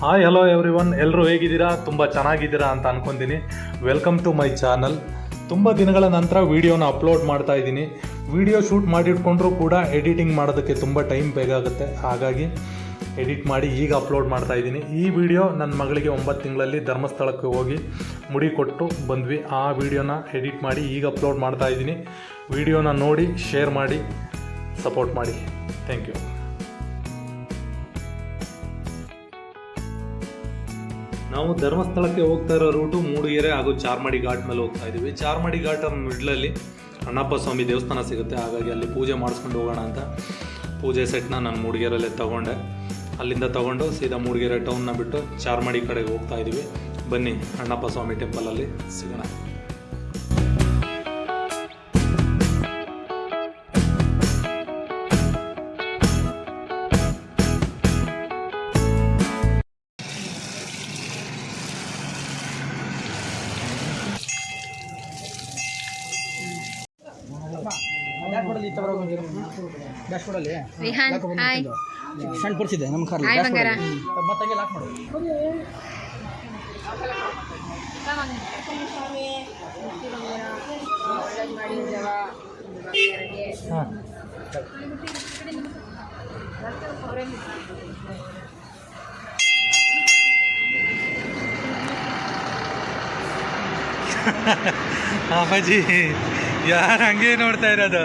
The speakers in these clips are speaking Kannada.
ಹಾಯ್ ಹಲೋ ಎವ್ರಿ ಒನ್ ಎಲ್ಲರೂ ಹೇಗಿದ್ದೀರಾ? ತುಂಬ ಚೆನ್ನಾಗಿದ್ದೀರಾ ಅಂತ ಅನ್ಕೊಂತೀನಿ. ವೆಲ್ಕಮ್ ಟು ಮೈ ಚಾನಲ್ ತುಂಬ ದಿನಗಳ ನಂತರ ವೀಡಿಯೋನ ಅಪ್ಲೋಡ್ ಮಾಡ್ತಾ ಇದ್ದೀನಿ. ವೀಡಿಯೋ ಶೂಟ್ ಮಾಡಿಟ್ಕೊಂಡ್ರೂ ಕೂಡ ಎಡಿಟಿಂಗ್ ಮಾಡೋದಕ್ಕೆ ತುಂಬ ಟೈಮ್ ಬೇಕಾಗುತ್ತೆ ಹಾಗಾಗಿ ಎಡಿಟ್ ಮಾಡಿ ಈಗ ಅಪ್ಲೋಡ್ ಮಾಡ್ತಾ ಇದ್ದೀನಿ. ಈ ವಿಡಿಯೋ ನನ್ನ ಮಗಳಿಗೆ ಒಂಬತ್ತು ತಿಂಗಳಲ್ಲಿ ಧರ್ಮಸ್ಥಳಕ್ಕೆ ಹೋಗಿ ಮುಡಿ ಕೊಟ್ಟು ಬಂದ್ವಿ. ಆ ವಿಡಿಯೋನ ಎಡಿಟ್ ಮಾಡಿ ಈಗ ಅಪ್ಲೋಡ್ ಮಾಡ್ತಾ ಇದ್ದೀನಿ. ವಿಡಿಯೋನ ನೋಡಿ ಶೇರ್ ಮಾಡಿ ಸಪೋರ್ಟ್ ಮಾಡಿ. ಥ್ಯಾಂಕ್ ಯು ನಾವು ಧರ್ಮಸ್ಥಳಕ್ಕೆ ಹೋಗ್ತಾ ಇರೋ ರೂಟು ಮೂಡಿಗೆರೆ ಹಾಗೂ ಚಾರ್ಮಾಡಿ ಘಾಟ್ ಮೇಲೆ ಹೋಗ್ತಾ ಇದ್ದೀವಿ. ಚಾರ್ಮಾಡಿ ಘಾಟ್ ಮಿಡ್ಲಲ್ಲಿ ಅಣ್ಣಪ್ಪ ಸ್ವಾಮಿ ದೇವಸ್ಥಾನ ಸಿಗುತ್ತೆ. ಹಾಗಾಗಿ ಅಲ್ಲಿ ಪೂಜೆ ಮಾಡಿಸ್ಕೊಂಡು ಹೋಗೋಣ ಅಂತ ಪೂಜೆ ಸೆಟ್ನ ನಾನು ಮೂಡಿಗೆರೆಯಲ್ಲೇ ತೊಗೊಂಡೆ. ಅಲ್ಲಿಂದ ತೊಗೊಂಡು ಸೀದಾ ಮೂಡಿಗೆರೆ ಟೌನ್ನ ಬಿಟ್ಟು ಚಾರ್ಮಾಡಿ ಕಡೆಗೆ ಹೋಗ್ತಾ ಇದ್ದೀವಿ. ಬನ್ನಿ ಅಣ್ಣಪ್ಪ ಸ್ವಾಮಿ ಟೆಂಪಲಲ್ಲಿ ಸಿಗೋಣ. ಡ್ಯಾಶ್ಬೋರ್ಡಲ್ಲಿ ವಿಹಾನ್ ಹಾಯ್ ಸಣ್ಣ ಪರ್ಸಿದೆ ನಮ್ಮ ಕಾರ್ ಹಾಯ್ ಬಂಗಾರ ಮತ್ತೆ ಲಾಕ್ ಮಾಡು ಹಾಂ. ಅಪ್ಪಾಜಿ ಯಾರು ಹಂಗೆ ನೋಡ್ತಾ ಇರೋದು?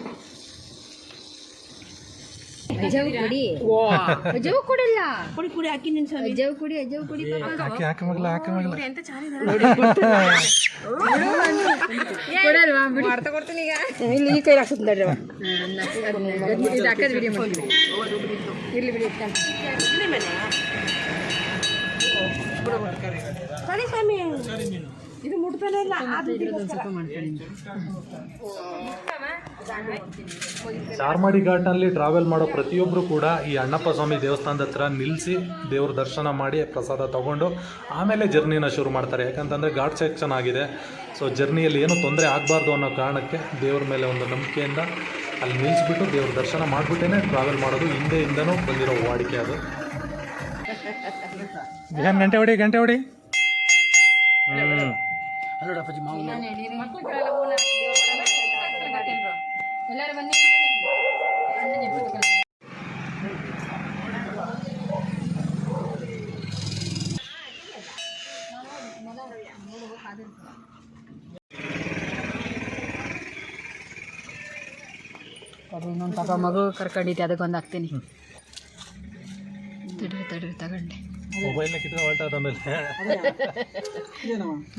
ಅಜವ್ ಕುಡಿ. ಅಜವ್ ಕುಡಿಲ್ಲ. ಪುಡಿ ಕುಡಿ ಹಾಕಿ ನಿನ್ ಅಜವ್ ಕುಡಿ ಅಜವ್ ಕುಡಿ ಪಾಪ. ಹಾಕಿ ಹಾಕಿ ಮಗ್ಲ ಹಾಕಿ ಮಗ್ಲ. ಕೊಡಲ್ವಾ? ಬಿಡಿ. ಮಾಡ್ತಾ ಕೊಡ್ತೀನಿ ಈಗ. ಇಲ್ಲಿ ಈ ಕೈ ಹಾಕ್ಸುತ್ತೆ ನೋಡ್ರಿ ಅವ. ಇದು ಹಾಕದ್ ವಿಡಿಯೋ ಮಾಡ್ತೀನಿ ಇಲ್ಲಿ ಬಿಡಿ ಸರಿ ಸ್ವಾಮಿ. ಇದು ಮುಟ್ತಾನೆ ಇಲ್ಲ ಚಾರ್ಮಾಡಿ ಘಾಟ್ನಲ್ಲಿ ಟ್ರಾವೆಲ್ ಮಾಡೋ ಪ್ರತಿಯೊಬ್ಬರು ಕೂಡ ಈ ಅಣ್ಣಪ್ಪ ಸ್ವಾಮಿ ದೇವಸ್ಥಾನದ ಹತ್ರ ನಿಲ್ಲಿಸಿ ದೇವ್ರ ದರ್ಶನ ಮಾಡಿ ಪ್ರಸಾದ ತಗೊಂಡು ಆಮೇಲೆ ಜರ್ನಿನ ಶುರು ಮಾಡ್ತಾರೆ. ಯಾಕಂತಂದರೆ ಘಾಟ್ ಸೆಕ್ಷನ್ ಆಗಿದೆ. ಸೊ ಜರ್ನಿಯಲ್ಲಿ ಏನು ತೊಂದರೆ ಆಗಬಾರ್ದು ಅನ್ನೋ ಕಾರಣಕ್ಕೆ ದೇವ್ರ ಮೇಲೆ ಒಂದು ನಂಬಿಕೆಯಿಂದ ಅಲ್ಲಿ ನಿಲ್ಲಿಸ್ಬಿಟ್ಟು ದೇವ್ರ ದರ್ಶನ ಮಾಡಿಬಿಟ್ಟೇನೆ ಟ್ರಾವೆಲ್ ಮಾಡೋದು ಹಿಂದೆಯಿಂದನೂ ಬಂದಿರೋ ವಾಡಿಕೆ ಅದು. ಏನು ಗಂಟೆ ಹೊಡಿ ಗಂಟೆ ಹೊಡಿ. ಅಲ್ಲೋಡ ಅಪ್ಪಾಜಿ ಮಾವು ಎಲ್ಲರೂ ಬನ್ನಿ ಅದು ಇನ್ನೊಂದು ಪಾಪ ಮಗು ಕರ್ಕೊಂಡಿದ್ದೆ ಅದಕ್ಕೊಂದು ಹಾಕ್ತೀನಿ. ತಡ್ರಿ ತಡ್ರಿ ತಗೊಂಡೆ. ಮೊಬೈಲ್ನ ಕಿತ್ಕೊಂಡು ಹೊರಟಾದ ಆಮೇಲೆ.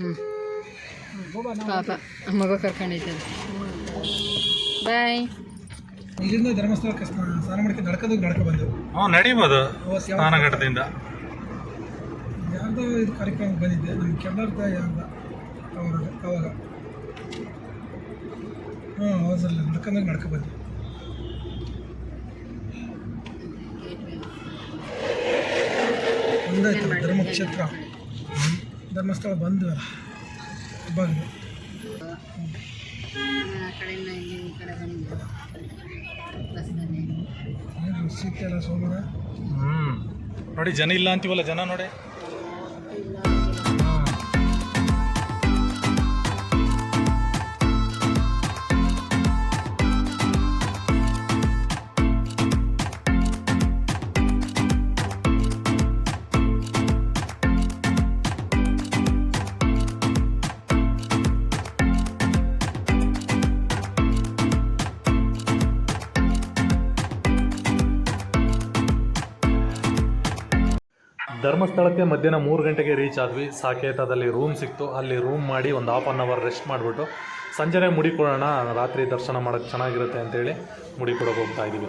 ಹ್ಞೂ ಪಾಪ ಮಗು ಕರ್ಕೊಂಡಿದ್ದೆ ಬಾಯ್. ಇಲ್ಲಿಂದ ಧರ್ಮಸ್ಥಳಕ್ಕೆ ಸ್ನಾನ ಮಾಡ್ಕೊಂಡು ನಡ್ಕೊಂಡು ನಡ್ಕೊ ಬಂದೆವು. ಹ್ಞೂ ನಡೀಬೋದು ಸ್ನಾನಘಟ್ಟದಿಂದ. ಯಾರ್ದೋ ಇದು ಕಾರ್ಯಕ್ರಮಕ್ಕೆ ಬಂದಿದ್ದೆ. ನಮ್ಮ ಕೆಲ್ಲರ್ದ ಯಾರ್ದ? ಅವಾಗ ಅವಾಗ. ಹ್ಞೂ ಹೌದಲ್ಲ ನಡ್ಕೊಂಡಾಗ ನಡ್ಕೊ ಬಂದೆ. ಒಂದಾಯ್ತು ಧರ್ಮಕ್ಷೇತ್ರ. ಧರ್ಮಸ್ಥಳ ಬಂದು ಬಂದು. ಆ ಕಡೆಯಿಂದ ಇಲ್ಲಿ ಈ ಕಡೆ ಬಸ್ನಲ್ಲಿ ಹ್ಮ್. ನೋಡಿ ಜನ ಇಲ್ಲ ಅಂತೀವಲ್ಲ ಜನ ನೋಡಿ. ಧರ್ಮಸ್ಥಳಕ್ಕೆ ಮಧ್ಯಾಹ್ನ ಮೂರು ಗಂಟೆಗೆ ರೀಚ್ ಆದ್ವಿ. ಸಾಕೇತದಲ್ಲಿ ರೂಮ್ ಸಿಕ್ತು. ಅಲ್ಲಿ ರೂಮ್ ಮಾಡಿ ಒಂದು ಹಾಫ್ ಆನ್ ಅವರ್ ರೆಸ್ಟ್ ಮಾಡಿಬಿಟ್ಟು ಸಂಜೆನೆ ಮುಡಿ ಕೊಡೋಣ ರಾತ್ರಿ ದರ್ಶನ ಮಾಡೋಕ್ಕೆ ಚೆನ್ನಾಗಿರುತ್ತೆ ಅಂತೇಳಿ ಮುಡಿ ಕೊಡೋಕೆ ಹೋಗ್ತಾ ಇದ್ದೀವಿ.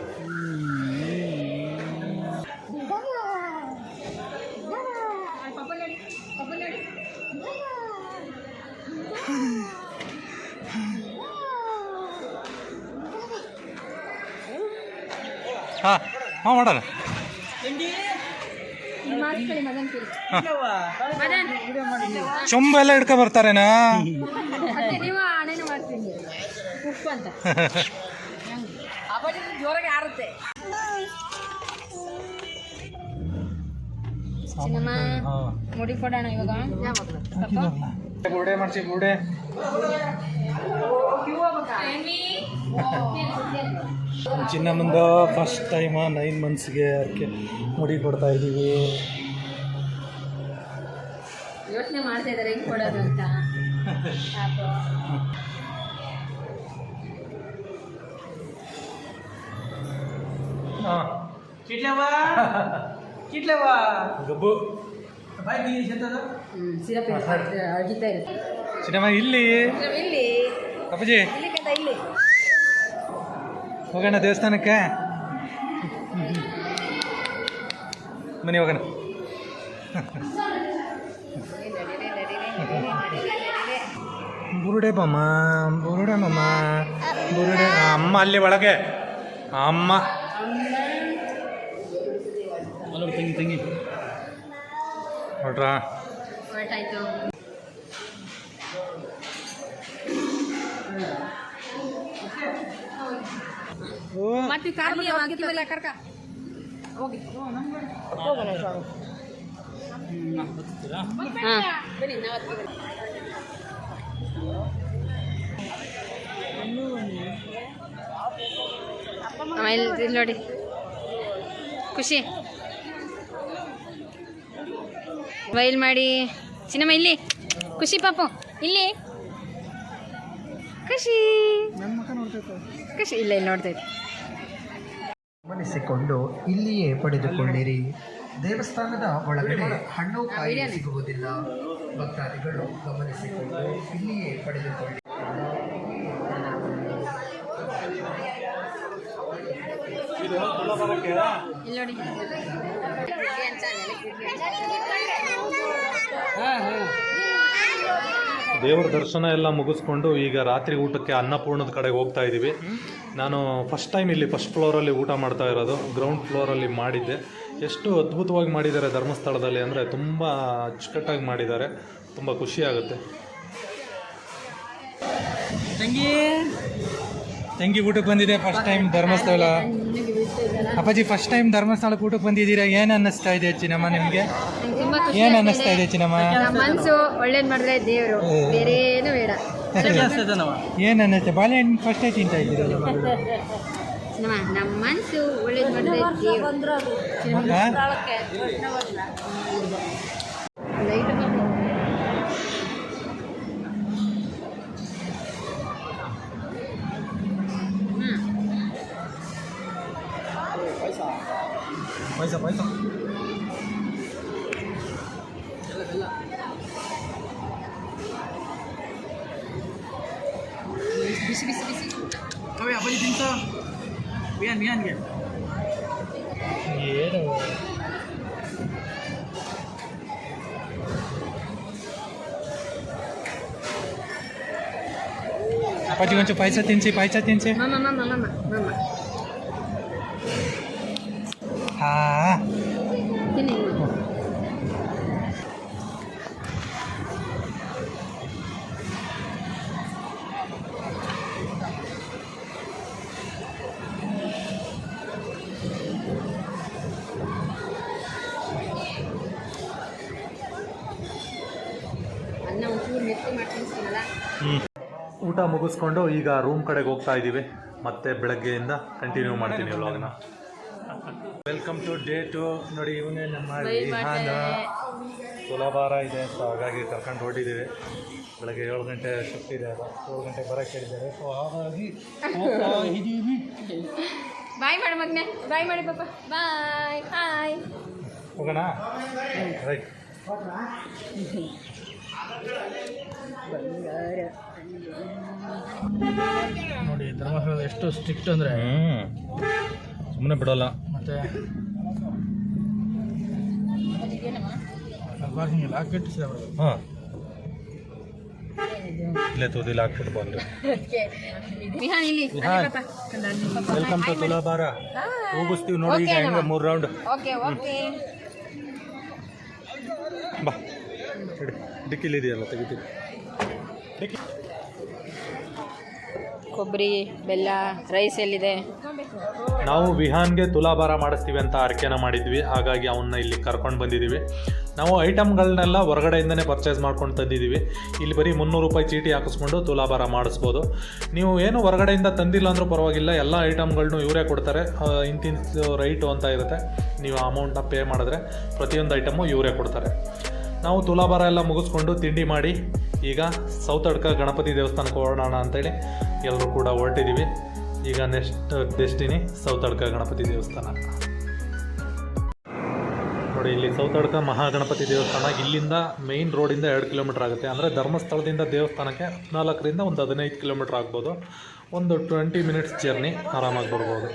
ಚೊಂಬ ಎಲ್ಲ ಹಿಡ್ಕೊ ಬರ್ತಾರೇನಾ ಜೋರಾಗಿ ಆರುತ್ತೆ. ಚಿನ್ನಮ್ಮ ಮುಡಿ ಕೊಡೋಣ ಇವಾಗ. ಬುಡೆ ಮಾಡಿಸಿ ಬುಡೆ ಚಿನ್ನಮ್ಮಂದ ಫಸ್ಟ್ ಟೈಮ ನೈನ್ ಮಂತ್ಸ್ಗೆ ಅದಕ್ಕೆ ಮುಡಿ ಕೊಡ್ತಾ ಇದ್ದೀವಿ. ಯೋಚನೆ ಮಾಡ್ತಾ ಇದ್ದಾರೆ ಹೆಂಗ್ ಕೊಡೋದು ಅಂತ. ಗಬ್ಬು. ಸಿರಪ್ ಇರುತ್ತೆ ಇಲ್ಲಿ. ಇಲ್ಲಿ. ಅಪ್ಪಾಜಿ. ಇಲ್ಲಿ. ಹೋಗೋಣ ದೇವಸ್ಥಾನಕ್ಕೆ. ಮನೆ ಹೋಗೋಣ. ಬುರುಡೆ ಬಮ್ಮ ಬುರುಡೆ ಮಮ್ಮ ಬುರುಡೆ ಅಮ್ಮ ಅಲ್ಲಿ ಒಳಗೆ ಅಮ್ಮ ತಂಗಿ ತಂಗಿ ನೋಡ್ರಾ ಹೊರಟಾಯ್ತು ಓ ಮತ್ತೆ ಕಾರ್ ಆಗಿತ್ತಲ್ಲ ಕರ್ಕ ಹೋಗಿ ಇಲ್ಲಿ ನೋಡಿ. ಖುಷಿ. ವೈಲ್ ಮಾಡಿ. ಚಿನ್ನಮ್ಮ, ಇಲ್ಲಿ. ಖುಷಿ ಪಾಪು. ಇಲ್ಲಿ. ಖುಷಿ. ಖುಷಿ. ಇಲ್ಲ, ಇಲ್ಲಿ ನೋಡ್ತೈತೆ ಗಮನಿಸಿಕೊಂಡು ಇಲ್ಲಿಯೇ ಪಡೆದುಕೊಳ್ಳಿರಿ. ದೇವಸ್ಥಾನದ ಒಳಗಡೆ ಹಣ್ಣು ಕಾಯಿ ಸಿಗುವುದಿಲ್ಲ. ಭಕ್ತಾದಿಗಳು ಗಮನಿಸಿಕೊಂಡು ಇಲ್ಲಿಯೇ ಪಡೆದುಕೊಳ್ಳಿ. ಹಾಂ ನೋಡಿ ದೇವರ ದರ್ಶನ ಎಲ್ಲ ಮುಗಿಸ್ಕೊಂಡು ಈಗ ರಾತ್ರಿ ಊಟಕ್ಕೆ ಅನ್ನಪೂರ್ಣದ ಕಡೆಗೆ ಹೋಗ್ತಾ ಇದ್ದೀವಿ. ನಾನು ಫಸ್ಟ್ ಟೈಮ್ ಇಲ್ಲಿ ಫಸ್ಟ್ ಫ್ಲೋರಲ್ಲಿ ಊಟ ಮಾಡ್ತಾ ಇರೋದು. ಗ್ರೌಂಡ್ ಫ್ಲೋರಲ್ಲಿ ಮಾಡಿದ್ದೆ. ಎಷ್ಟು ಅದ್ಭುತವಾಗಿ ಮಾಡಿದ್ದಾರೆ ಧರ್ಮಸ್ಥಳದಲ್ಲಿ ಅಂದರೆ ತುಂಬ ಅಚ್ಚುಕಟ್ಟಾಗಿ ಮಾಡಿದ್ದಾರೆ. ತುಂಬ ಖುಷಿ ಆಗುತ್ತೆ. ತಂಗಿ. ತಂಗಿ ಊಟಕ್ಕೆ ಬಂದಿದೆ ಫಸ್ಟ್ ಟೈಮ್ ಧರ್ಮಸ್ಥಳ. ಅಪ್ಪಾಜಿ ಫಸ್ಟ್ ಟೈಮ್ ಧರ್ಮಸ್ಥಳ ಕೂಟಕ್ಕೆ ಬಂದಿದ್ದೀರಾ? ಏನು ಅನ್ನಿಸ್ತಾ ಇದೆ ಚಿನ್ನಮ್ಮ ನಿಮಗೆ? ಏನ್. ಅನ್ನಿಸ್ತಾ ಇದೆ ಚಿನ್ನಮ್ಮ? ನಮ್ಮ ಮನ್ಸು ಒಳ್ಳೇದ್ ಮಾಡಿದ್ರೆ ದೇವರು. ಬೇರೆ ಏನು ಬೇಡ. ಏನು ಅನ್ನಿಸ್ತೆ? ಬಾಳೆಹಣ್ಣು ಫಸ್ಟ್ ಐ ಇದ್ದೀರಲ್ಲ ಇದ್ದೀರ? ನಮ್ಮ ನಮ್ಮ ಮನ್ಸು ಒಳ್ಳೇದ್ ಮಾಡಿದ್ರೆ ದೇವ್ರು. ಬಿಸಿ ಬಿಸಿ ಬಿಸಿ ಅವೇ ಅಪ್ಪಾಜಿ ತಿಂತ ಬಿಯಾನ್ ಬಿಯಾನ್ಗೆ ಏನು ಅಪ್ಪಾಜಿ ಒಂಚೂರು ಪಾಯಸ ತಿನ್ಸಿ ಪಾಯಸ ತಿನ್ಸಿ ಮಾಮ ಮಾಮ ಮಾಮ ಮಾಮ ಹಾ ತಿನ್ನಿ ಊಟ ಮುಗಿಸ್ಕೊಂಡು ಈಗ ರೂಮ್ ಕಡೆಗೆ ಹೋಗ್ತಾ ಇದ್ದೀವಿ. ಮತ್ತೆ ಬೆಳಗ್ಗೆಯಿಂದ ಕಂಟಿನ್ಯೂ ಮಾಡ್ತೀನಿ ವ್ಲಾಗ್ನ ವೆಲ್ಕಮ್ ಟು ಡೇ ಟು ನೋಡಿ ಇವನೇ ನಮ್ಮ ವಿಹಾನ. ತುಲಾಭಾರ ಇದೆ ಅಂತ ಹಾಗಾಗಿ ಕರ್ಕೊಂಡು ಹೊರಟಿದ್ದೀವಿ. ಬೆಳಗ್ಗೆ ಏಳು ಗಂಟೆ ಶಿಫ್ಟ್ ಇದೆ ಅಲ್ಲ ಏಳು ಗಂಟೆ ಬರೋಕ್ಕೆ ಹೇಳಿದ್ದಾರೆ. ಸೊ ಹಾಗಾಗಿ ಹೋಗ್ತಾ ಇದ್ದೀವಿ ಬಾಯ್ ಮಾಡು ಮಗ್ನೆ. ಬಾಯ್ ಮಾಡಿ ಪಾಪ. ಬಾಯ್ ಹಾಯ್ ಹೋಗೋಣ? ರೈಟ್ ನೋಡಿ ಧರ್ಮಸ್ಥಳ ಎಷ್ಟು ಸ್ಟ್ರಿಕ್ಟ್ ಅಂದರೆ ಹ್ಞೂ ಸುಮ್ಮನೆ ಬಿಡೋಲ್ಲ. ಮತ್ತೆ ಪಾರ್ಕಿಂಗ್ ಹಾಂ. ಇಲ್ಲೇ ಹಾಕ್ಬಿಟ್ಟು ವಿಹಾನ್ ವೆಲ್ಕಮ್ ಟು ತುಲಾಭಾರ ಹೋಗಿಸ್ತೀವಿ ನೋಡಿ ಈಗ ಹೆಂಗೆ ಮೂರು ರೌಂಡ್ ಬಾ. ಹಿಡಿ ಡಿಕ್ಕಿಲಿ ಇದೆಯಲ್ಲ ತೆಗಿತೀವಿ. ಡಿಕ್ಕಿ. ಕೊಬ್ಬರಿ, ಬೆಲ್ಲ ರೈಸ್ ಎಲ್ಲಿದೆ? ನಾವು ವಿಹಾನ್ಗೆ ತುಲಾಭಾರ ಮಾಡಿಸ್ತೀವಿ ಅಂತ ಅರ್ಕೆನ ಮಾಡಿದ್ವಿ. ಹಾಗಾಗಿ ಅವನ್ನ ಇಲ್ಲಿ ಕರ್ಕೊಂಡು ಬಂದಿದ್ದೀವಿ ನಾವು ಐಟಮ್ಗಳನ್ನೆಲ್ಲ ಹೊರಗಡೆಯಿಂದನೇ ಪರ್ಚೇಸ್ ಮಾಡ್ಕೊಂಡು ತಂದಿದ್ದೀವಿ ಇಲ್ಲಿ ಬರೀ ಮುನ್ನೂರು ರೂಪಾಯಿ ಚೀಟಿ ಹಾಕಿಸ್ಕೊಂಡು ತುಲಾಭಾರ ಮಾಡಿಸ್ಬೋದು. ನೀವು ಏನು ಹೊರಗಡೆಯಿಂದ ತಂದಿಲ್ಲ ಅಂದರೂ ಪರವಾಗಿಲ್ಲ. ಎಲ್ಲ ಐಟಮ್ಗಳನ್ನೂ ಇವರೇ ಕೊಡ್ತಾರೆ. ಇಂತಿಂತ ರೈಟು ಅಂತ ಇರುತ್ತೆ. ನೀವು ಅಮೌಂಟನ್ನ ಪೇ ಮಾಡಿದ್ರೆ ಪ್ರತಿಯೊಂದು ಐಟಮು ಇವರೇ ಕೊಡ್ತಾರೆ. ನಾವು ತುಲಾಭಾರ ಎಲ್ಲ ಮುಗಿಸ್ಕೊಂಡು ತಿಂಡಿ ಮಾಡಿ, ಈಗ ಸೌತಡ್ಕ ಗಣಪತಿ ದೇವಸ್ಥಾನಕ್ಕೆ ಹೊರಡೋಣ ಅಂತೇಳಿ ಎಲ್ಲರೂ ಕೂಡ ಹೊರಟಿದ್ದೀವಿ ಈಗ ನೆಕ್ಸ್ಟ್ ಡೆಸ್ಟಿನಿ ಸೌತಡ್ಕ ಗಣಪತಿ ದೇವಸ್ಥಾನ. ನೋಡಿ, ಇಲ್ಲಿ ಸೌತಡ್ಕ ಮಹಾಗಣಪತಿ ದೇವಸ್ಥಾನ, ಇಲ್ಲಿಂದ ಮೇಯ್ನ್ ರೋಡಿಂದ ಎರಡು ಕಿಲೋಮೀಟರ್ ಆಗುತ್ತೆ. ಅಂದರೆ ಧರ್ಮಸ್ಥಳದಿಂದ ದೇವಸ್ಥಾನಕ್ಕೆ ಹದಿನಾಲ್ಕರಿಂದ ಒಂದು ಹದಿನೈದು ಕಿಲೋಮೀಟರ್ ಆಗ್ಬೋದು. ಒಂದು ಟ್ವೆಂಟಿ ಮಿನಿಟ್ಸ್ ಜರ್ನಿ ಆರಾಮಾಗಿ ಬರ್ಬೋದು.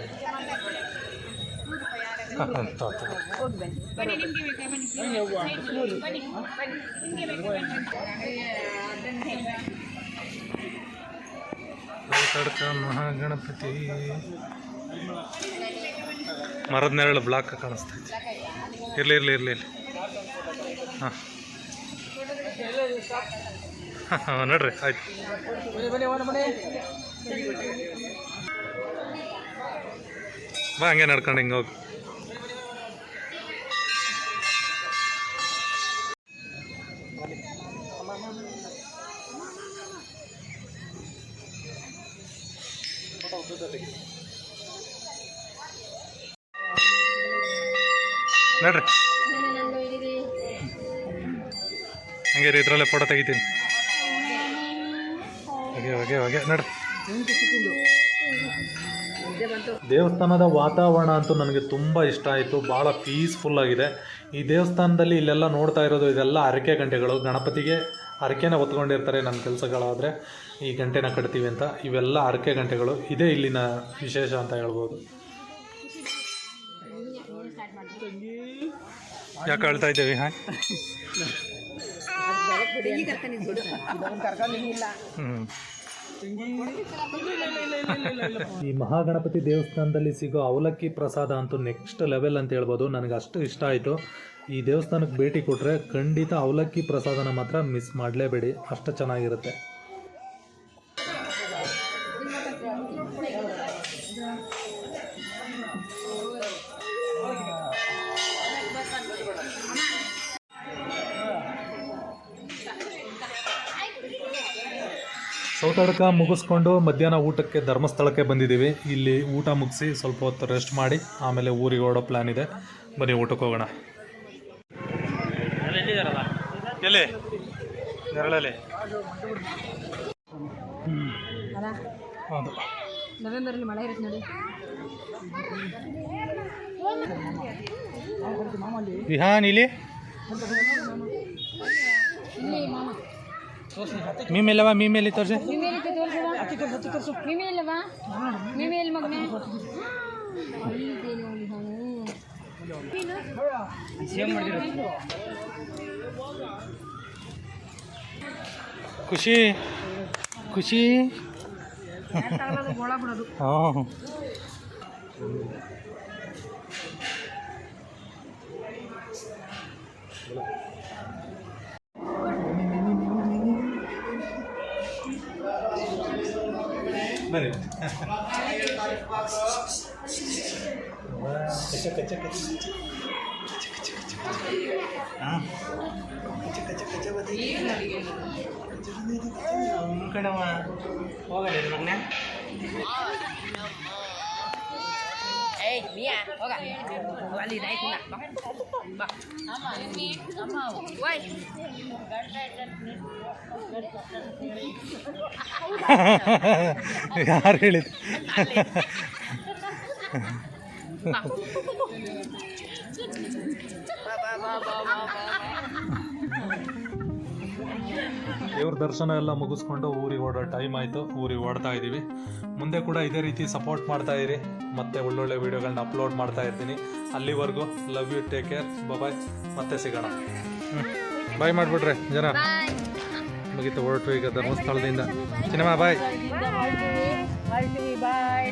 ಸೌತಡ್ಕ ಮಹಾಗಣಪತಿ. ಮರದ ನೆರಳು ಬ್ಲಾಕ್ ಕಾಣಿಸ್ತೈತಿ. ಇರಲಿ ಇರಲಿ ಇರಲಿ, ಇರ್ಲಿ. ಹಾಂ. ಹಾಂ, ನೋಡ್ರಿ, ಆಯ್ತು. ಬಾ, ಹಂಗೆ ನಡ್ಕೊಂಡು ಹಿಂಗೆ ಹೋಗಿ. ನೋಡ್ರಿ. ಹಂಗೆ ರೀ ಇದ್ರಲ್ಲೇ ಫೋಟೋ ತೆಗಿತೀನಿ. ಹೊಗೆ ಹೊಗೆ ಹೊಗೆ, ನೋಡ್ರಿ. ದೇವಸ್ಥಾನದ ವಾತಾವರಣ ಅಂತೂ ನನಗೆ ತುಂಬ ಇಷ್ಟ ಆಯಿತು ಭಾಳ ಪೀಸ್ಫುಲ್ ಆಗಿದೆ. ಈ ದೇವಸ್ಥಾನದಲ್ಲಿ ಇಲ್ಲೆಲ್ಲ ನೋಡ್ತಾ ಇರೋದು, ಇದೆಲ್ಲ ಅರಕೆ ಗಂಟೆಗಳು, ಗಣಪತಿಗೆ ಹರಕೆನ ಹೊತ್ಕೊಂಡಿರ್ತಾರೆ ನನ್ನ ಕೆಲಸಗಳಾದರೆ ಈ ಗಂಟೆನ ಕಟ್ತೀವಿ ಅಂತ. ಇವೆಲ್ಲ ಹರಕೆ ಗಂಟೆಗಳು. ಇದೇ ಇಲ್ಲಿನ ವಿಶೇಷ ಅಂತ ಹೇಳ್ಬೋದು. ಯಾಕೆ ಹೇಳ್ತಾ ಇದ್ದೇವೆ ಹಾಂ ಹ್ಞೂ ಈ ಮಹಾಗಣಪತಿ ದೇವಸ್ಥಾನದಲ್ಲಿ ಸಿಗೋ ಅವಲಕ್ಕಿ ಪ್ರಸಾದ ಅಂತೂ ನೆಕ್ಸ್ಟ್ ಲೆವೆಲ್ ಅಂತ ಹೇಳ್ಬೋದು. ನನಗೆ ಅಷ್ಟು ಇಷ್ಟ ಆಯಿತು. ಈ ದೇವಸ್ಥಾನಕ್ಕೆ ಭೇಟಿ ಕೊಟ್ಟರೆ ಖಂಡಿತ ಅವಲಕ್ಕಿ ಪ್ರಸಾದನ ಮಾತ್ರ ಮಿಸ್ ಮಾಡಲೇಬೇಡಿ. ಅಷ್ಟು ಚೆನ್ನಾಗಿರುತ್ತೆ. ಸೌತಡ್ಕ ಮುಗಿಸ್ಕೊಂಡು ಮಧ್ಯಾಹ್ನ ಊಟಕ್ಕೆ ಧರ್ಮಸ್ಥಳಕ್ಕೆ ಬಂದಿದ್ದೀವಿ. ಇಲ್ಲಿ ಊಟ ಮುಗಿಸಿ ಸ್ವಲ್ಪ ಹೊತ್ತು ರೆಸ್ಟ್ ಮಾಡಿ, ಆಮೇಲೆ ಊರಿಗೆ ಹೊರಡೋ ಪ್ಲ್ಯಾನ್ ಇದೆ. ಬನ್ನಿ ಊಟಕ್ಕೆ ಹೋಗೋಣ. ಎಲ್ಲಿ ನೆರಳಲ್ಲಿ ಹೌದು ನವೆಂಬರಲ್ಲಿ ಮಳೆ ಇರುತ್ತೆ ನೋಡಿ ವಿಹಾನ್ ಇಲ್ಲಿ ಮೀಮೆಲ್ಲವ ಮೀಮೆಲ್ಲಿ ತೋರಿಸಿ ವಿಮೇಲಿ ಇಲ್ಲವಾ ವಿಮೇಲವಾ ವಿಮೇಲ್ ಮಗನೇ ಖುಷಿ ಖುಷಿ ಹಾಂ ಬನ್ನಿ ಏಯ್ ಮಿಯಾ ಹೋಗ ಅಲ್ಲಿ. ನೈ ಕುನ ಬಾ ಬಾ ಅಮ್ಮ ವೈ ಯಾರು ಹೇಳಿದ್ದು ದೇವ್ರ ದರ್ಶನ ಎಲ್ಲ ಮುಗಿಸ್ಕೊಂಡು ಊರಿಗೆ ಓಡೋ ಟೈಮ್ ಆಯಿತು ಊರಿಗೆ ಓಡ್ತಾ ಇದ್ದೀವಿ ಮುಂದೆ ಕೂಡ ಇದೇ ರೀತಿ ಸಪೋರ್ಟ್ ಮಾಡ್ತಾ ಇರಿ ಮತ್ತೆ ಒಳ್ಳೊಳ್ಳೆ ವಿಡಿಯೋಗಳನ್ನ ಅಪ್ಲೋಡ್ ಮಾಡ್ತಾ ಇರ್ತೀನಿ ಅಲ್ಲಿವರೆಗೂ love you take care bye ಮತ್ತೆ ಸಿಗೋಣ ಬಾಯ್ ಮಾಡಿಬಿಡ್ರಿ ಜನ ಮುಗಿತು ಹೊರಟು ಈಗ ಧರ್ಮಸ್ಥಳದಿಂದ ಸಿನಿಮಾ ಬಾಯ್ ಬಾಯ್